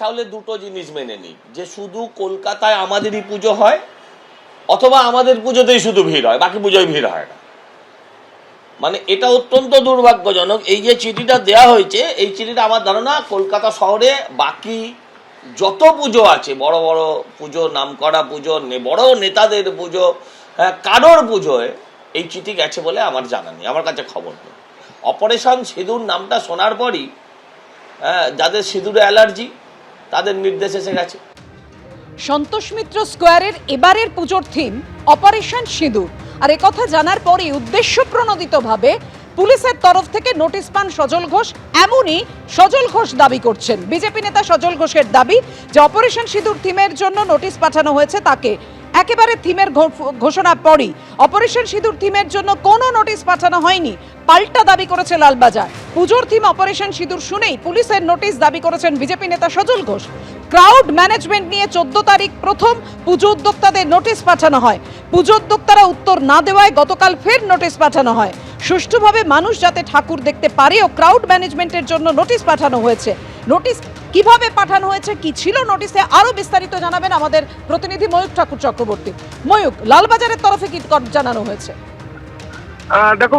তাহলে দুটো জিনিস মেনে নিই যে শুধু কলকাতায় আমাদেরই পুজো হয়, অথবা আমাদের পুজোতেই শুধু ভিড় হয়, বাকি পুজোয় ভিড় হয় না। মানে এটা অত্যন্ত দুর্ভাগ্যজনক। এই যে চিঠিটা দেয়া হয়েছে, এই চিঠিটা আমার ধারণা কলকাতা শহরে বাকি যত পুজো আছে, বড় বড় পুজো, নামকরা পুজো বড় নেতাদের পুজো হ্যাঁ কারোর পুজোয় এই চিঠি গেছে বলে আমার জানা নেই, আমার কাছে খবর নেই। অপারেশন সিঁদুর নামটা শোনার পরই হ্যাঁ যাদের সিঁদুরে অ্যালার্জি তাদের নির্দেশ এসে গেছে। সন্তোষ মিত্র স্কোয়ারের এবারের পুজোর থিম অপারেশন সিঁদুর। আর কথা জানার পরে উদ্দেশ্য প্রণোদিতভাবে পুলিশের তরফ থেকে নোটিশ পান সজল ঘোষ। এমনই সজল ঘোষ দাবি করছেন। বিজেপি নেতা সজল ঘোষের দাবি যে অপারেশন সিঁদুর থিমের জন্য নোটিশ পাঠানো হয়েছে তাকে একেবারে থিমের ঘোষণা পরই। অপারেশন সিঁদুর থিমের জন্য কোনো নোটিশ পাঠানো হয়নি। পাল্টা দাবি করেছে লালবাজার। পুজোর থিম অপারেশন সিঁদুর শুনেই পুলিশের নোটিশ দাবি করেছেন বিজেপি নেতা সজল ঘোষ। ক্রাউড ম্যানেজমেন্ট নিয়ে চোদ্দ তারিখ প্রথম পুজো উদ্যোক্তাদের নোটিশ পাঠানো হয়। পুজো উদ্যোক্তারা উত্তর না দেওয়ায় গতকাল ফের নোটিশ পাঠানো হয়। সুষ্ঠুভাবে মানুষ যাতে ঠাকুর দেখতে পারে ও ক্রাউড ম্যানেজমেন্টের জন্য নোটিশ পাঠানো হয়েছে। নোটিশ কীভাবে পাঠানো হয়েছে, কি ছিল নোটিশে আরও বিস্তারিত জানাবেন আমাদের প্রতিনিধি ময়ূক ঠাকুর চক্রবর্তী। ময়ূক লালবাজারের তরফে কি জানানো হয়েছে? দেখো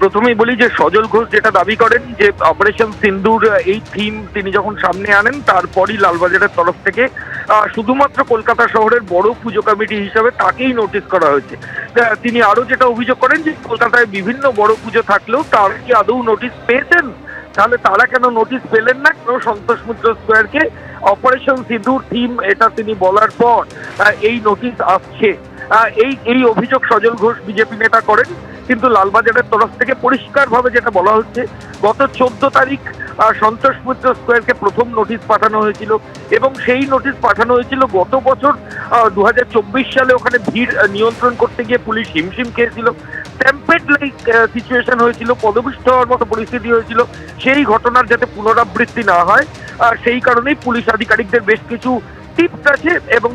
প্রথমেই বলি যে সজল ঘোষ যেটা দাবি করেন যে অপারেশন সিন্দুর এই থিম তিনি যখন সামনে আনেন, তারপরই লালবাজারের তরফ থেকে শুধুমাত্র কলকাতা শহরের বড় পুজো কমিটি হিসাবে তাকেই নোটিশ করা হয়েছে। তিনি আরও যেটা অভিযোগ করেন যে কলকাতায় বিভিন্ন বড় পুজো থাকলেও তার কি আদৌ নোটিশ পেয়েছেন? তাহলে তারা কেন নোটিশ পেলেন না? কেন সন্তোষ মিত্র স্কোয়ারকে অপারেশন সিঁদুর থিম এটা তিনি বলার পর এই নোটিশ আসছে। এই এই অভিযোগ সজল ঘোষ বিজেপি নেতা করেন, কিন্তু লালবাজারের তরফ থেকে পরিষ্কারভাবে যেটা বলা হচ্ছে, গত চোদ্দ তারিখ সন্তোষ মিত্র স্কোয়ারকে প্রথম নোটিশ পাঠানো হয়েছিল এবং সেই নোটিশ পাঠানো হয়েছিল গত বছর দু হাজার চব্বিশ সালে ওখানে ভিড় নিয়ন্ত্রণ করতে গিয়ে পুলিশ হিমশিম খেয়েছিল। স্ট্যাম্পেড লাইক সিচুয়েশন হয়েছিল পদপিষ্ট হওয়ার মতো পরিস্থিতি হয়েছিল, সেই ঘটনার যাতে পুনরাবৃত্তি না হয়, আর সেই কারণেই পুলিশ আধিকারিকদের বেশ কিছু আছে এবং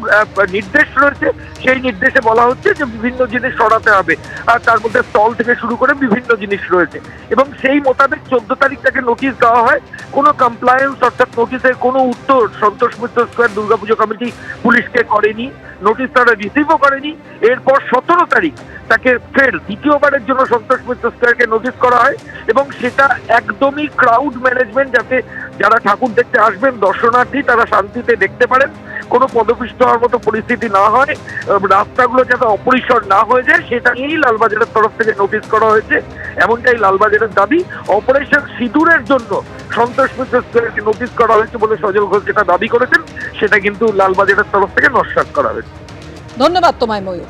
নির্দেশ রয়েছে, সেই নির্দেশে বলা হচ্ছে যে বিভিন্ন জিনিস সরাতে হবে। আর তার মধ্যে স্টল থেকে শুরু করে বিভিন্ন জিনিস রয়েছে। এবং সেই মোতাবেক চোদ্দ তারিখ তাকে নোটিশ দেওয়া হয়। কোনো কমপ্লায়েন্স অর্থাৎ নোটিশের কোনো উত্তর সন্তোষ মিত্র স্কোয়ার দুর্গাপুজো কমিটি পুলিশকে করেনি। নোটিশ তারা রিসিভও করেনি। এরপর সতেরো তারিখ তাকে ফের দ্বিতীয়বারের জন্য সন্তোষ মিত্র স্কোয়ারকে নোটিশ করা হয়। এবং সেটা একদমই ক্রাউড ম্যানেজমেন্ট যাতে যারা ঠাকুর দেখতে আসবেন, দর্শনার্থী, তারা শান্তিতে দেখতে পারেন। কোনো পদপিষ্ট হওয়ার মতো পরিস্থিতি না হয়। রাস্তাগুলো যাতে অপরিসর না হয়ে যায়, সেটা নিয়েই লালবাজারের তরফ থেকে নোটিশ করা হয়েছে। এমনটাই লালবাজারের দাবি। অপারেশন সিঁদুরের জন্য সন্তোষ মিত্র স্কোয়ারকে নোটিশ করা হয়েছে বলে সজল ঘোষ যেটা দাবি করেছেন, সেটা কিন্তু লালবাজারের তরফ থেকে নস্বাত করা হয়েছে। ধন্যবাদ তোমায় ময়ূক